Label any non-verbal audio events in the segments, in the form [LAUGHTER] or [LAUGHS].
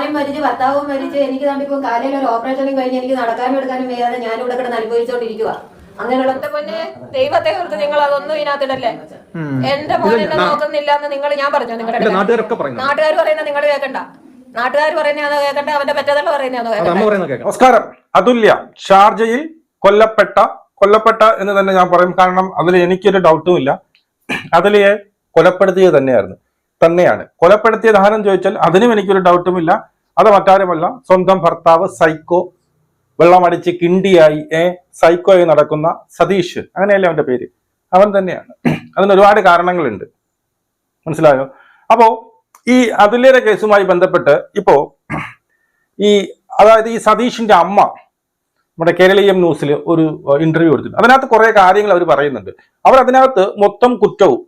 മോനും മരിച്ച് ഭർത്താവും മരിച്ച് എനിക്ക് തണ്ടിപ്പം കാലയിൽ ഒരു ഓപ്പറേഷനും കഴിഞ്ഞ് എനിക്ക് നടക്കാനും എടുക്കാനും വയ്യാതെ ഞാൻ ഇവിടെ കിടന്ന് അനുഭവിച്ചുകൊണ്ടിരിക്കുക അങ്ങനെയുള്ള പൊന്നെ ദൈവത്തെ ഓർത്ത് നിങ്ങൾ അതൊന്നും ഇതിനകത്തിടല്ലേ? എന്റെ മോനെ നോക്കുന്നില്ല എന്ന് നിങ്ങൾ ഞാൻ പറഞ്ഞു നിങ്ങളുടെ പറയുന്നു. നാട്ടുകാർ പറയുന്നത് നിങ്ങൾ കേൾക്കണ്ട നാട്ടുകാർ പറയുന്ന കേൾക്കണ്ട അവന്റെ അമ്മ പറയുന്നത് നമസ്കാരം. അതുല്യ ഷാർജയിൽ കൊല്ലപ്പെട്ട കൊല്ലപ്പെട്ട എന്ന് തന്നെ ഞാൻ പറയും. കാരണം അതിൽ എനിക്കൊരു ഡൗട്ടും ഇല്ല. അതിലെ കൊലപ്പെടുത്തിയത് തന്നെയായിരുന്നു. തന്നെയാണ്. കൊലപ്പെടുത്തിയ ആരെന്ന് ചോദിച്ചാൽ അതിനും എനിക്കൊരു ഡൗട്ടും ഇല്ല. അത് മറ്റാരുമല്ല സ്വന്തം ഭർത്താവ് സൈക്കോ വെള്ളമടിച്ച് കിണ്ടിയായി ഏ സൈക്കോയായി നടക്കുന്ന സതീഷ്. അങ്ങനെയല്ലേ അവന്റെ പേര്? അവൻ തന്നെയാണ്. അതിന് ഒരുപാട് കാരണങ്ങളുണ്ട്. മനസ്സിലായോ? അപ്പോ ഈ അതുല്യരെ കേസുമായി ബന്ധപ്പെട്ട് ഇപ്പോ ഈ അതായത് ഈ സതീഷിന്റെ അമ്മ നമ്മുടെ കേരളീയം ന്യൂസിൽ ഒരു ഇന്റർവ്യൂ കൊടുത്തിട്ടുണ്ട് അതിനകത്ത് കുറെ കാര്യങ്ങൾ അവർ പറയുന്നുണ്ട്. അവർ അതിനകത്ത് മൊത്തം കുറ്റവും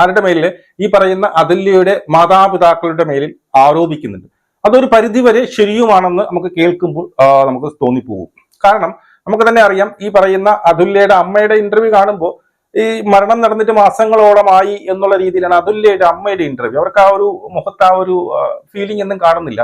ആരുടെ മേലിൽ ഈ പറയുന്ന അതുല്യയുടെ മാതാപിതാക്കളുടെ മേലിൽ ആരോപിക്കുന്നുണ്ട്. അതൊരു പരിധിവരെ ശരിയുമാണെന്ന് നമുക്ക് കേൾക്കുമ്പോൾ നമുക്ക് തോന്നിപ്പോകും. കാരണം നമുക്ക് തന്നെ അറിയാം ഈ പറയുന്ന അതുല്യയുടെ അമ്മയുടെ ഇന്റർവ്യൂ കാണുമ്പോൾ ഈ മരണം നടന്നിട്ട് മാസങ്ങളോളമായി എന്നുള്ള രീതിയിലാണ് അതുല്യയുടെ അമ്മയുടെ ഇന്റർവ്യൂ അവർക്ക് ആ ഒരു മുഖത്ത് ആ ഒരു ഫീലിംഗ് ഒന്നും കാണുന്നില്ല.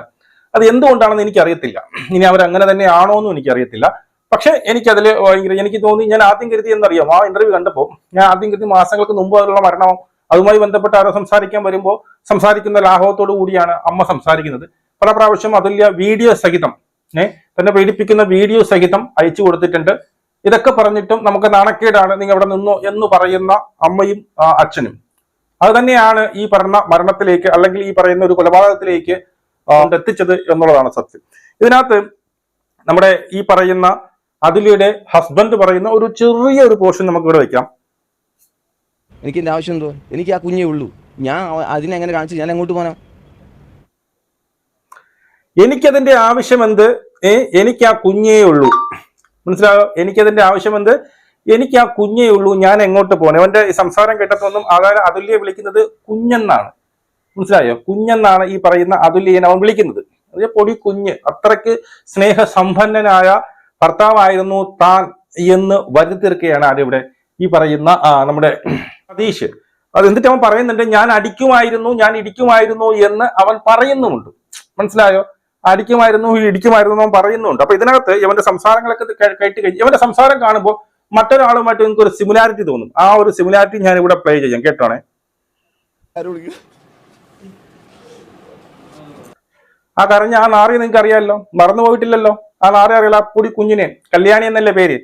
അത് എന്തുകൊണ്ടാണെന്ന് എനിക്കറിയത്തില്ല. ഇനി അവർ അങ്ങനെ ആണോ എന്നും എനിക്കറിയത്തില്ല. പക്ഷെ എനിക്കതിൽ ഭയങ്കര എനിക്ക് തോന്നി ഞാൻ ആദ്യം കരുതി എന്നറിയാം. ആ ഇന്റർവ്യൂ കണ്ടപ്പോൾ ഞാൻ ആദ്യം കരുതി മാസങ്ങൾക്ക് മുമ്പ് അതിലുള്ള മരണം അതുമായി ബന്ധപ്പെട്ട് ആരോ സംസാരിക്കാൻ വരുമ്പോൾ സംസാരിക്കുന്ന ലാഘവത്തോടു കൂടിയാണ് അമ്മ സംസാരിക്കുന്നത്. പല പ്രാവശ്യം അതുല്യ വീഡിയോ സഹിതം ഏ തന്നെ പീഡിപ്പിക്കുന്ന വീഡിയോ സഹിതം അയച്ചു കൊടുത്തിട്ടുണ്ട്. ഇതൊക്കെ പറഞ്ഞിട്ടും നമുക്ക് നാണക്കേടാണ് നിങ്ങൾ അവിടെ നിന്നോ എന്ന് പറയുന്ന അമ്മയും അച്ഛനും. അത് തന്നെയാണ് ഈ പറഞ്ഞ മരണത്തിലേക്ക് അല്ലെങ്കിൽ ഈ പറയുന്ന ഒരു കൊലപാതകത്തിലേക്ക് എത്തിച്ചത് എന്നുള്ളതാണ് സത്യം. ഇതിനകത്ത് നമ്മുടെ ഈ പറയുന്ന അതിലയുടെ ഹസ്ബൻഡ് പറയുന്ന ഒരു ചെറിയ ഒരു പോർഷൻ നമുക്ക് ഇവിടെ വെക്കാം. എനിക്ക് എന്റെ ആവശ്യം എന്തോ? എനിക്ക് ആ കുഞ്ഞേ ഉള്ളൂ. ഞാൻ അതിനെ എങ്ങനെ കാണിച്ചു ഞാൻ എങ്ങോട്ട് പോകാനാ? എനിക്കതിന്റെ ആവശ്യം എന്ത് എനിക്ക് ആ കുഞ്ഞേ ഉള്ളൂ. മനസ്സിലായോ? എനിക്കതിന്റെ ആവശ്യം എന്ത് എനിക്ക് ആ കുഞ്ഞേ ഉള്ളൂ ഞാൻ എങ്ങോട്ട് പോകണം അവന്റെ സംസാരം കേട്ടപ്പോന്നും അതായത് അതുല്യെ വിളിക്കുന്നത് കുഞ്ഞെന്നാണ്. മനസ്സിലായോ? കുഞ്ഞെന്നാണ് ഈ പറയുന്ന അതുല്യനെ അവൻ വിളിക്കുന്നത്. പൊടി കുഞ്ഞ് അത്രയ്ക്ക് സ്നേഹസമ്പന്നനായ ഭർത്താവായിരുന്നു താൻ എന്ന് വരുത്തീർക്കുകയാണ് ആരിവിടെ ഈ പറയുന്ന നമ്മുടെ സതീഷ്. അത് എന്നിട്ട് അവൻ പറയുന്നുണ്ട് ഞാൻ അടിക്കുമായിരുന്നു ഞാൻ ഇടിക്കുമായിരുന്നു എന്ന് അവൻ പറയുന്നുമുണ്ട്. മനസ്സിലായോ? അടിക്കുമായിരുന്നു ഇടിക്കുമായിരുന്നു എന്ന് പറയുന്നുണ്ട്. അപ്പൊ ഇതിനകത്ത് ഇവന്റെ സംസാരങ്ങളൊക്കെ കേട്ട് കഴിഞ്ഞ് ഇവന്റെ സംസാരം കാണുമ്പോൾ മറ്റൊരാളുമായിട്ട് നിങ്ങൾക്ക് ഒരു സിമിലാരിറ്റി തോന്നും. ആ ഒരു സിമിലാരിറ്റി ഞാൻ ഇവിടെ പ്ലേ ചെയ്യാം. കേട്ടോണേ? ആ കരഞ്ഞ ആ നാറി നിങ്ങൾക്ക് അറിയാമല്ലോ മറന്നു പോയിട്ടില്ലല്ലോ? ആ നാറി അറിയില്ല ആ പൊടി കുഞ്ഞിനെ കല്യാണി എന്നല്ലേ പേര്?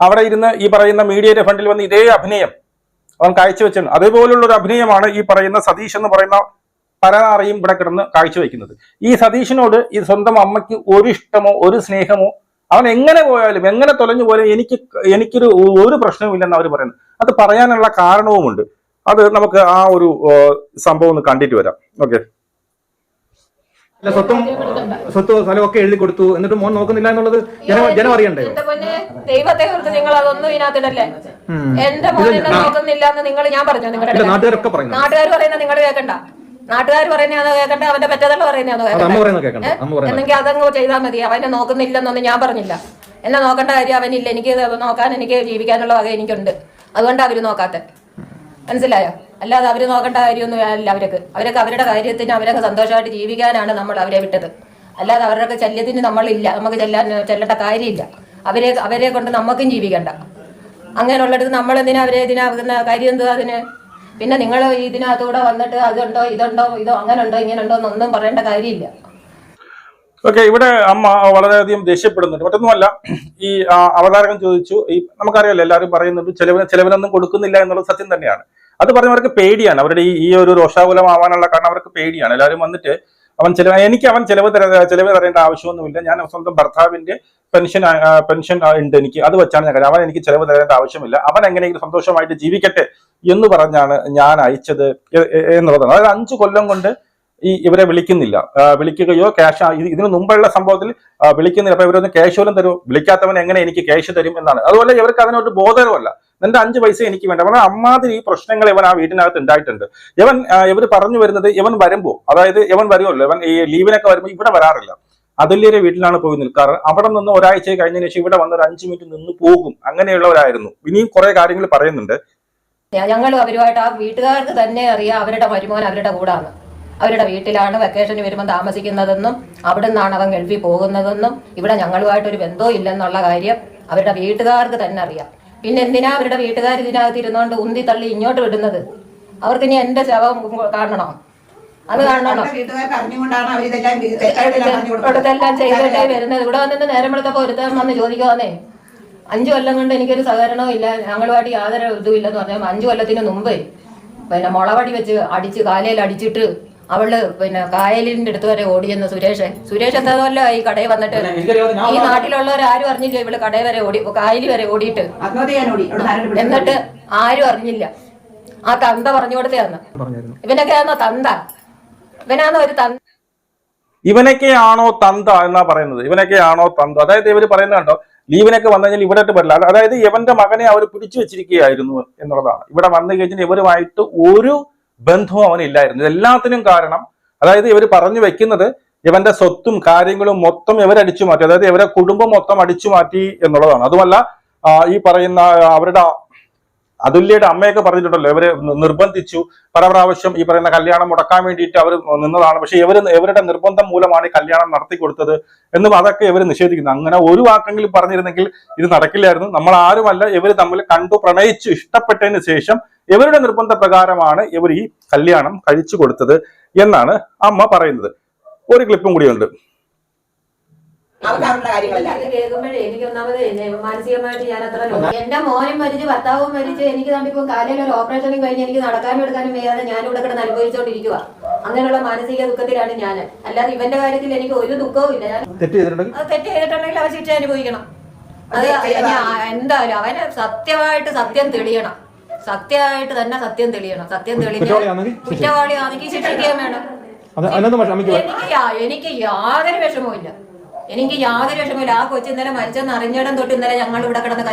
അവിടെ ഇരുന്ന് ഈ പറയുന്ന മീഡിയയുടെ ഫണ്ടിൽ വന്ന് ഇതേ അഭിനയം അവൻ കാഴ്ചവെച്ചു അതേപോലുള്ള ഒരു അഭിനയമാണ് ഈ പറയുന്ന സതീഷ് എന്ന് പറയുന്ന പരനാറിയും ഇവിടെ കിടന്ന് കാഴ്ചവെക്കുന്നത്. ഈ സതീഷിനോട് ഈ സ്വന്തം അമ്മയ്ക്ക് ഒരു ഇഷ്ടമോ ഒരു സ്നേഹമോ അവൻ എങ്ങനെ പോയാലും എങ്ങനെ തൊലഞ്ഞു പോയാലും എനിക്ക് എനിക്കൊരു ഒരു പ്രശ്നവുമില്ലെന്ന് അവർ പറയുന്നത് അത് പറയാനുള്ള കാരണവുമുണ്ട്. അത് നമുക്ക് ആ ഒരു സംഭവം ഒന്ന് കണ്ടിട്ട് വരാം. ഓക്കെ. അല്ല സ്വത്തും സ്വത്ത് സ്ഥലമൊക്കെ എഴുതി കൊടുത്തു. എന്നിട്ട് മോൻ നോക്കുന്നില്ല എന്നുള്ളത് ജനം ജനം അറിയണ്ടേ ദൈവത്തെ നിങ്ങൾ അതൊന്നും ഇതിനകത്തിടല്ലേ? എന്റെ മോനെ നോക്കുന്നില്ല എന്ന് നിങ്ങൾ ഞാൻ പറഞ്ഞു നിങ്ങളുടെ നാട്ടുകാരൊക്കെ പറയുന്നു. നാട്ടുകാർ പറയുന്നത് നിങ്ങൾ കേൾക്കണ്ട. നാട്ടുകാർ പറയുന്നതാണോ കേൾക്കട്ടെ അവന്റെ പറ്റതല്ല പറയുന്നതാണോ അത് അമ്മ കേൾക്കണ്ട പറയുന്നത് കേൾക്കണ്ട അമ്മ പറയുന്നത് എന്നെങ്കിൽ അതങ്ങ് ചെയ്താൽ മതി അവനെ നോക്കുന്നില്ലെന്നൊന്നും ഞാൻ പറഞ്ഞില്ല. എന്നെ നോക്കേണ്ട കാര്യം അവനില്ല എനിക്ക് ഇത് നോക്കാൻ എനിക്ക് ജീവിക്കാനുള്ള വക എനിക്കുണ്ട്. അതുകൊണ്ട് അവർ നോക്കാത്ത. മനസ്സിലായോ? അല്ലാതെ അവർ നോക്കേണ്ട കാര്യമൊന്നും അല്ല അവർക്ക് അവരൊക്കെ അവരുടെ കാര്യത്തിന് അവരൊക്കെ സന്തോഷമായിട്ട് ജീവിക്കാനാണ് നമ്മൾ അവരെ വിട്ടത്. അല്ലാതെ അവരുടെ ശല്യത്തിന് നമ്മളില്ല നമുക്ക് ചെല്ലാൻ ചെല്ലേണ്ട കാര്യമില്ല. അവരെ അവരെ കൊണ്ട് നമുക്കും ജീവിക്കണ്ട. അങ്ങനെയുള്ളിടത്ത് നമ്മളെന്തിനാ അവരെ ഇതിനാകുന്ന കാര്യം എന്തുവാ അതിന്? പിന്നെ നിങ്ങൾ ഇതിനകത്തൂടെ വന്നിട്ട് അതുണ്ടോ ഇതുണ്ടോ ഇതോ അങ്ങനെ ഉണ്ടോ ഇങ്ങനെ ഉണ്ടോ എന്നൊന്നും പറയേണ്ട കാര്യമില്ല. ഓക്കെ ഇവിടെ അമ്മ വളരെയധികം ദേഷ്യപ്പെടുന്നുണ്ട്. മറ്റൊന്നുമല്ല ഈ അവതാരകൻ ചോദിച്ചു ഈ നമുക്കറിയാലോ എല്ലാവരും പറയുന്നുണ്ട് ചെലവിന് ചെലവിനൊന്നും കൊടുക്കുന്നില്ല എന്നുള്ളത് സത്യം തന്നെയാണ്. അത് പറഞ്ഞവർക്ക് പേടിയാണ്. അവരുടെ ഈ ഒരു രോഷാകുലമാവാനുള്ള കാരണം അവർക്ക് പേടിയാണ്. എല്ലാവരും വന്നിട്ട് അവൻ ചിലവ് എനിക്ക് അവൻ ചിലവ് തര ചിലവ് തരേണ്ട ആവശ്യമൊന്നുമില്ല. ഞാൻ സ്വന്തം ഭർത്താവിന്റെ പെൻഷൻ പെൻഷൻ ഉണ്ട് എനിക്ക്. അത് വെച്ചാണ് ഞാൻ അവൻ എനിക്ക് ചിലവ് തരേണ്ട ആവശ്യമില്ല. അവൻ എങ്ങനെയെങ്കിലും സന്തോഷമായിട്ട് ജീവിക്കട്ടെ എന്ന് പറഞ്ഞാണ് ഞാൻ അയച്ചത് എന്നുള്ളതാണ്. അതായത് അഞ്ചു കൊല്ലം കൊണ്ട് ഈ ഇവരെ വിളിക്കുന്നില്ല. വിളിക്കുകയോ ക്യാഷ് ഇതിനു മുമ്പുള്ള സംഭവത്തിൽ വിളിക്കുന്നില്ല. അപ്പൊ ഇവരൊന്ന് ക്യാഷ് പോലും തരുമോ വിളിക്കാത്തവൻ എങ്ങനെ എനിക്ക് ക്യാഷ് തരും എന്നാണ്. അതുപോലെ ഇവർക്ക് അതിനൊരു ബോധവുമല്ല. നിന്റെ അഞ്ച് പൈസ എനിക്ക് വേണ്ട. കാരണം അമ്മാതിരി പ്രശ്നങ്ങൾ ഇവൻ ആ വീട്ടിനകത്ത് ഉണ്ടായിട്ടുണ്ട്. ഇവൻ ഇവർ പറഞ്ഞു വരുന്നത് ഇവൻ വരുമ്പോ അതായത് ഇവൻ വരുമല്ലോ ഇവൻ ഈ ലീവിനൊക്കെ വരുമ്പോൾ ഇവിടെ വരാറില്ല. അതുല്യരെ വീട്ടിലാണ് പോയി നിൽക്കാറ്. അവിടെ നിന്ന് ഒരാഴ്ച കഴിഞ്ഞതിന് ശേഷം ഇവിടെ വന്ന് ഒരു അഞ്ച് മിനിറ്റ് നിന്ന് പോകും. അങ്ങനെയുള്ളവരായിരുന്നു. ഇനിയും കുറെ കാര്യങ്ങൾ പറയുന്നുണ്ട്. ഞങ്ങൾ അവരുമായിട്ട് ആ വീട്ടുകാർക്ക് തന്നെ അറിയാം അവരുടെ വരുമാനം അവരുടെ കൂടാണ്. അവരുടെ വീട്ടിലാണ് വെക്കേഷന് വരുമ്പോൾ താമസിക്കുന്നതെന്നും അവിടെ നിന്നാണ് അവൻ ഗൾഫിൽ പോകുന്നതെന്നും. ഇവിടെ ഞങ്ങളുമായിട്ടൊരു ബന്ധവും ഇല്ലെന്നുള്ള കാര്യം അവരുടെ വീട്ടുകാർക്ക് തന്നെ അറിയാം. പിന്നെ എന്തിനാ അവരുടെ വീട്ടുകാർ ഇതിനകത്ത് ഇരുന്നോണ്ട് ഉന്തി തള്ളി ഇങ്ങോട്ട് വിടുന്നത്? അവർക്ക് ഇനി എന്റെ ശവം കാണണോ? അത് കാണണോ. ഇവിടത്തെല്ലാം ചെയ്തിട്ടേ വരുന്നത്. ഇവിടെ വന്നിട്ട് നേരം വെളുത്തപ്പോ ഒരുത്തം വന്ന് ചോദിക്കുവാന്നേ അഞ്ചു കൊല്ലം കൊണ്ട് എനിക്കൊരു സഹകരണവും ഇല്ല ഞങ്ങളുമായിട്ട് യാതൊരു ഇതും ഇല്ലെന്ന് പറഞ്ഞാൽ അഞ്ചു കൊല്ലത്തിന് മുമ്പ് പിന്നെ മുളവടി വെച്ച് അടിച്ച് കാലയിൽ അടിച്ചിട്ട് അവൾ പിന്നെ കായലിന്റെ അടുത്ത് വരെ ഓടിയെന്ന് സുരേഷ്. സുരേഷ് എന്താ ഈ കടയിൽ വന്നിട്ട്? ഈ നാട്ടിലുള്ളവർ ആരും അറിഞ്ഞില്ല ഇവൾ കടയിൽ വരെ ഓടി കായലിൽ വരെ ഓടിയിട്ട്. എന്നിട്ട് ആരും അറിഞ്ഞില്ല. ആ തന്ത പറഞ്ഞു കൊടുത്തയാന്ന് ഇവനൊക്കെയാണോ ഇവനൊക്കെ ആണോ തന്ത? ഇവനാണോ ഒരു തന്ത? ഇവനൊക്കെയാണോ തന്ത എന്നാ പറയുന്നത്? ഇവനൊക്കെയാണോ തന്ത? അതായത് ഇവർ പറയുന്നത് കണ്ടോ ലീവിനൊക്കെ വന്നു കഴിഞ്ഞാൽ ഇവിടെ പറ്റില്ല അതായത് ഇവന്റെ മകനെ അവർ പിടിച്ചു വെച്ചിരിക്കുകയായിരുന്നു എന്നുള്ളതാണ്. ഇവിടെ വന്നു കഴിഞ്ഞാൽ ഇവരുമായിട്ട് ഒരു ബന്ധവും അവനില്ലായിരുന്നു. ഇതെല്ലാത്തിനും കാരണം അതായത് ഇവർ പറഞ്ഞു വെക്കുന്നത് ഇവന്റെ സ്വത്തും കാര്യങ്ങളും മൊത്തം ഇവരടിച്ചു മാറ്റി അതായത് ഇവരെ കുടുംബം മൊത്തം അടിച്ചു മാറ്റി എന്നുള്ളതാണ്. അതുമല്ല ഈ പറയുന്ന അവരുടെ അതുല്യയുടെ അമ്മയൊക്കെ പറഞ്ഞിട്ടുണ്ടല്ലോ ഇവർ നിർബന്ധിച്ചു. പല പ്രാവശ്യം ഈ പറയുന്ന കല്യാണം മുടക്കാൻ വേണ്ടിയിട്ട് അവർ നിന്നതാണ്. പക്ഷെ ഇവർ ഇവരുടെ നിർബന്ധം മൂലമാണ് ഈ കല്യാണം നടത്തി കൊടുത്തത് എന്നും അതൊക്കെ ഇവർ നിഷേധിക്കുന്നു. അങ്ങനെ ഒരു വാക്കെങ്കിലും പറഞ്ഞിരുന്നെങ്കിൽ ഇത് നടക്കില്ലായിരുന്നു. നമ്മൾ ആരുമല്ല ഇവർ തമ്മിൽ കണ്ടു പ്രണയിച്ചു ഇഷ്ടപ്പെട്ടതിന് ശേഷം ഇവരുടെ നിർബന്ധ പ്രകാരമാണ് ഇവർ ഈ കല്യാണം കഴിച്ചു കൊടുത്തത് എന്നാണ് അമ്മ പറയുന്നത്. ഒരു ക്ലിപ്പും കൂടിയുണ്ട് കാര്യങ്ങളല്ല കേൾക്കുമ്പോഴേ എനിക്ക് ഒന്നാമത് മാനസികമായിട്ട് ഞാൻ അത്ര എന്റെ മോനും മരിച്ച് ഭർത്താവും മരിച്ച് എനിക്ക് തണ്ടിപ്പോ കാലയിൽ ഒരു ഓപ്പറേഷനും കഴിഞ്ഞ് എനിക്ക് നടക്കാനും എടുക്കാനും വയ്യാതെ ഞാൻ ഇവിടെ കിടന്ന് അനുഭവിച്ചുകൊണ്ടിരിക്കുക അങ്ങനെയുള്ള മാനസിക ദുഃഖത്തിലാണ് ഞാൻ. അല്ലാതെ ഇവന്റെ കാര്യത്തിൽ എനിക്ക് ഒരു ദുഃഖവും ഇല്ല. തെറ്റ് ചെയ്തിട്ടുണ്ടെങ്കിൽ? അവൻ ശിക്ഷ അനുഭവിക്കണം. അത് എന്തായാലും അവന് സത്യമായിട്ട് സത്യം തെളിയണം. സത്യമായിട്ട് തന്നെ സത്യം തെളിയണം. സത്യം തെളിയണം കുറ്റവാളിയാണെങ്കിൽ ശിക്ഷിക്കാൻ വേണം. എനിക്ക് എനിക്ക് യാതൊരു വിഷമവും എനിക്ക് യാതൊരു വിഷമമില്ല ആ കൊച്ചു ഇന്നലെ മരിച്ചെന്ന് അറിഞ്ഞിടം തൊട്ട് ഇന്നലെ ഞങ്ങൾ ഇവിടെ കിടന്ന്.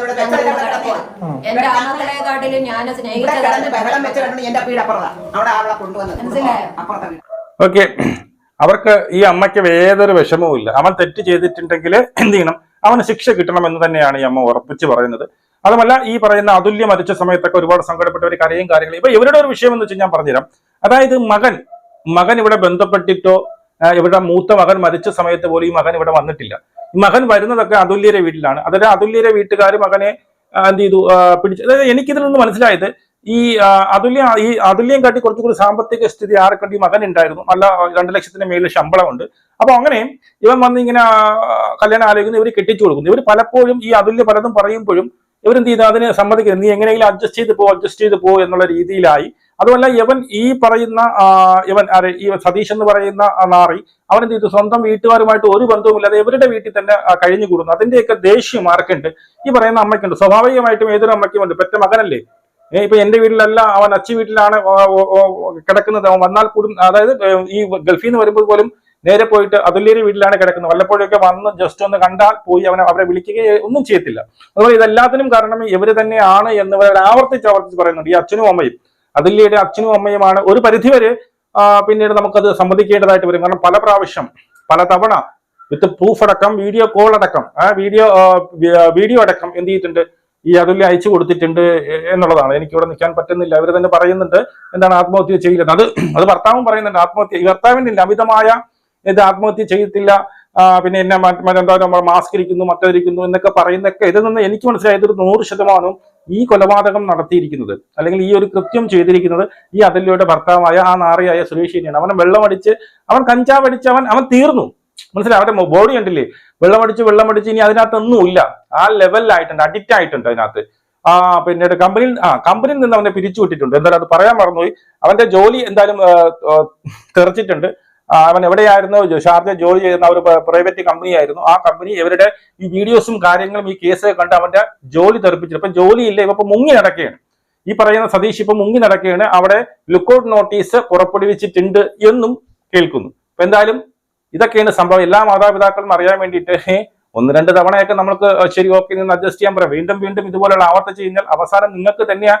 കുടിച്ചത്. എന്റെ ആമക്കളെക്കാട്ടിലും ഞാൻ സ്നേഹിച്ചത് ഓക്കെ. അവർക്ക് ഈ അമ്മയ്ക്ക് ഏതൊരു വിഷമവും ഇല്ല അവൻ തെറ്റ് ചെയ്തിട്ടുണ്ടെങ്കിൽ എന്ത് ചെയ്യണം? അവന് ശിക്ഷ കിട്ടണം എന്ന് തന്നെയാണ് ഈ അമ്മ ഉറപ്പിച്ച് പറയുന്നത്. അതുമല്ല ഈ പറയുന്ന അതുല്യം മരിച്ച സമയത്തൊക്കെ ഒരുപാട് സങ്കടപ്പെട്ട ഒരു കരയും കാര്യങ്ങളും. ഇപ്പൊ ഇവരുടെ ഒരു വിഷയം എന്ന് വെച്ചാൽ ഞാൻ പറഞ്ഞുതരാം. അതായത് മകൻ മകൻ ഇവിടെ ബന്ധപ്പെട്ടിട്ടോ ഇവരുടെ മൂത്ത മകൻ മരിച്ച സമയത്ത് പോലും ഈ മകൻ ഇവിടെ വന്നിട്ടില്ല. മകൻ വരുന്നതൊക്കെ അതുല്യരെ വീട്ടിലാണ്. അതായത് അതുല്യരെ വീട്ടുകാർ മകനെ എന്ത് ചെയ്തു? പിടിച്ചു. അതായത് എനിക്കിതിൽ നിന്ന് മനസ്സിലായത് ഈ അതുല്യ ഈ അതുല്യം കാട്ടി കുറച്ചുകൂടി സാമ്പത്തിക സ്ഥിതി ആർക്കണ്ടി മകൻ ഉണ്ടായിരുന്നു. നല്ല രണ്ട് ലക്ഷത്തിന് മേലെ ശമ്പളമുണ്ട്. അപ്പൊ അങ്ങനെ ഇവൻ വന്ന് ഇങ്ങനെ കല്യാണം ആലോചിക്കുന്നു ഇവർ കെട്ടിച്ചു കൊടുക്കുന്നു. ഇവർ പലപ്പോഴും ഈ അതുല്യ പലതും പറയുമ്പോഴും ഇവരെന്ത് ചെയ്തു? അതിനെ സമ്മതിക്കുന്നത് നീ എങ്ങനെയെങ്കിലും അഡ്ജസ്റ്റ് ചെയ്ത് പോ അഡ്ജസ്റ്റ് ചെയ്ത് പോ എന്നുള്ള രീതിയിലായി. അതുമല്ല യവൻ ഈ പറയുന്ന ഇവൻ ആരെ ഈ സതീഷ് എന്ന് പറയുന്ന നാറി അവൻ എന്ത് ചെയ്തു? സ്വന്തം വീട്ടുകാരുമായിട്ട് ഒരു ബന്ധവുമില്ലാതെ ഇവരുടെ വീട്ടിൽ തന്നെ ആ, കഴിഞ്ഞു കൂടുന്നു. അതിന്റെയൊക്കെ ദേഷ്യം ആർക്കുണ്ട്? ഈ പറയുന്ന അമ്മയ്ക്കുണ്ട്. സ്വാഭാവികമായിട്ടും ഏതൊരു അമ്മയ്ക്കും ഉണ്ട്. പെറ്റ മകനല്ലേ? ഇപ്പൊ എന്റെ വീട്ടിലല്ല അവൻ അച്ഛി വീട്ടിലാണ് കിടക്കുന്നത്. അവൻ വന്നാൽ കൂടും അതായത് ഈ ഗൾഫിൽ നിന്ന് വരുമ്പോൾ പോലും നേരെ പോയിട്ട് അതുല്യയുടെ വീട്ടിലാണ് കിടക്കുന്നത്. വല്ലപ്പോഴൊക്കെ വന്ന് ജസ്റ്റ് ഒന്ന് കണ്ടാൽ പോയി അവനെ അവരെ വിളിക്കുകയോ ഒന്നും ചെയ്യത്തില്ല. അതുപോലെ ഇതെല്ലാത്തിനും കാരണം ഇവർ തന്നെയാണ് എന്ന് ഇവർ ആവർത്തിച്ച് ആവർത്തിച്ച് പറയുന്നുണ്ട്. ഈ അച്ഛനും അമ്മയും അതുല്യയുടെ അച്ഛനും അമ്മയുമാണ്. ഒരു പരിധിവരെ പിന്നീട് നമുക്കത് സമ്മതിക്കേണ്ടതായിട്ട് വരും. കാരണം പല പ്രാവശ്യം പല തവണ വിത്ത് പ്രൂഫ് അടക്കം വീഡിയോ കോൾ അടക്കം ആ വീഡിയോ വീഡിയോ അടക്കം എന്ത് ചെയ്തിട്ടുണ്ട്? ഈ അതുല്യ അയച്ചു കൊടുത്തിട്ടുണ്ട് എന്നുള്ളതാണ്. എനിക്ക് ഇവിടെ നിൽക്കാൻ പറ്റുന്നില്ല. ഇവർ തന്നെ പറയുന്നുണ്ട് എന്താണ് ആത്മഹത്യ ചെയ്യുന്നത് അത് അത് ഭർത്താവും പറയുന്നുണ്ട്. ആത്മഹത്യ ഭർത്താവിന്റെ അമിതമായ ഇത് ആത്മഹത്യ ചെയ്തിട്ടില്ല. പിന്നെ എന്നെ മറ്റ് മറ്റെന്താ നമ്മൾ മാസ്ക് ഇരിക്കുന്നു മറ്റതിരിക്കുന്നു എന്നൊക്കെ പറയുന്നൊക്കെ ഇതിൽ നിന്ന് എനിക്ക് മനസ്സിലായത് ഒരു നൂറ് ശതമാനവും ഈ കൊലപാതകം നടത്തിയിരിക്കുന്നത് അല്ലെങ്കിൽ ഈ ഒരു കൃത്യം ചെയ്തിരിക്കുന്നത് ഈ അതിലൂടെ ഭർത്താവായ ആ നാറിയായ സുരേഷിനെയാണ് അവൻ വെള്ളമടിച്ച് അവൻ കഞ്ചാവ് അടിച്ച് അവൻ അവൻ തീർന്നു. മനസ്സിലായി? അവരുടെ ബോഡി കണ്ടില്ലേ? വെള്ളമടിച്ച് വെള്ളമടിച്ച് ഇനി അതിനകത്തൊന്നുമില്ല ആ ലെവലിലായിട്ടുണ്ട് അഡിക്റ്റ് ആയിട്ടുണ്ട് അതിനകത്ത്. ആ പിന്നീട് കമ്പനിയിൽ ആ കമ്പനിയിൽ നിന്ന് അവനെ പിരിച്ചു വിട്ടിട്ടുണ്ട് എന്തായാലും അത് പറയാൻ മറന്നുപോയി. അവന്റെ ജോലി എന്തായാലും തെറിച്ചിട്ടുണ്ട്. അവൻ എവിടെയായിരുന്നു? ഷാർജ ജോലി ചെയ്യുന്ന ഒരു പ്രൈവറ്റ് കമ്പനി ആയിരുന്നു. ആ കമ്പനി ഇവരുടെ ഈ വീഡിയോസും കാര്യങ്ങളും ഈ കേസ് കണ്ട് അവന്റെ ജോലി തെറിപ്പിച്ചു ഇപ്പൊ ജോലിയില്ല ഇവ ഇപ്പൊ മുങ്ങി നടക്കുകയാണ്. ഈ പറയുന്ന സതീഷ് ഇപ്പൊ മുങ്ങി നടക്കുകയാണ്. അവിടെ ലുക്കൌട്ട് നോട്ടീസ് പുറപ്പെടുവിച്ചിട്ടുണ്ട് എന്നും കേൾക്കുന്നു. അപ്പൊ എന്തായാലും ഇതൊക്കെയാണ് സംഭവം. എല്ലാ മാതാപിതാക്കളും അറിയാൻ വേണ്ടിയിട്ട് [LAUGHS] ഒന്ന് രണ്ട് തവണയൊക്കെ നമുക്ക് ശരി ഓക്കെ നിന്ന് അഡ്ജസ്റ്റ് ചെയ്യാൻ പറയാം. വീണ്ടും വീണ്ടും ഇതുപോലെയുള്ള ആവർത്തിച്ച് കഴിഞ്ഞാൽ അവസാനം നിങ്ങൾക്ക് തന്നെയാ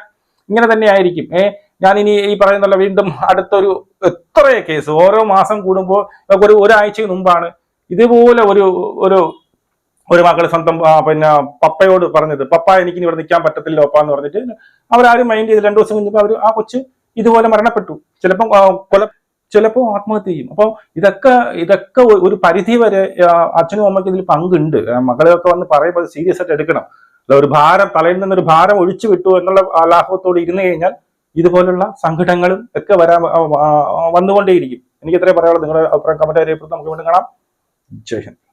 ഇങ്ങനെ തന്നെ ആയിരിക്കും ഏ ഞാൻ ഇനി ഈ പറയുന്നല്ല വീണ്ടും അടുത്തൊരു എത്ര കേസ് ഓരോ മാസം കൂടുമ്പോൾ ഒരു ഒരാഴ്ച മുമ്പാണ് ഇതുപോലെ ഒരു ഒരു ഒരു മകൾ സ്വന്തം പിന്നെ പപ്പയോട് പറഞ്ഞത് പപ്പ എനിക്ക് ഇവിടെ നിൽക്കാൻ പറ്റത്തില്ല ഒപ്പ എന്ന് പറഞ്ഞിട്ട് അവരാരും മൈൻഡ് ചെയ്ത് രണ്ടു ദിവസം കഴിഞ്ഞപ്പോൾ അവർ ആ കൊച്ച് ഇതുപോലെ മരണപ്പെട്ടു. ചിലപ്പം കൊല ചിലപ്പോൾ ആത്മഹത്യ ചെയ്യും. അപ്പോൾ ഇതൊക്കെ ഇതൊക്കെ ഒരു പരിധി വരെ അച്ഛനും അമ്മയ്ക്ക് ഇതിൽ പങ്കുണ്ട്. മകളൊക്കെ വന്ന് പറയുമ്പോൾ സീരിയസ് ആയിട്ട് എടുക്കണം. ഒരു ഭാരം തലയിൽ നിന്നൊരു ഭാരം ഒഴിച്ചു വിട്ടു എന്നുള്ള ആലാഹത്തോടെ ഇരുന്നു കഴിഞ്ഞാൽ ഇതുപോലുള്ള സംഘടനകളും ഒക്കെ വരാ വന്നുകൊണ്ടേയിരിക്കും. എനിക്ക് എത്രയും പറയാനുള്ളത് നിങ്ങളുടെ അഭിപ്രായം കമന്റ് അറിയപ്പെടുന്നത് നമുക്ക് വീണ്ടും കാണാം. ജയ് ഹിന്ദ്.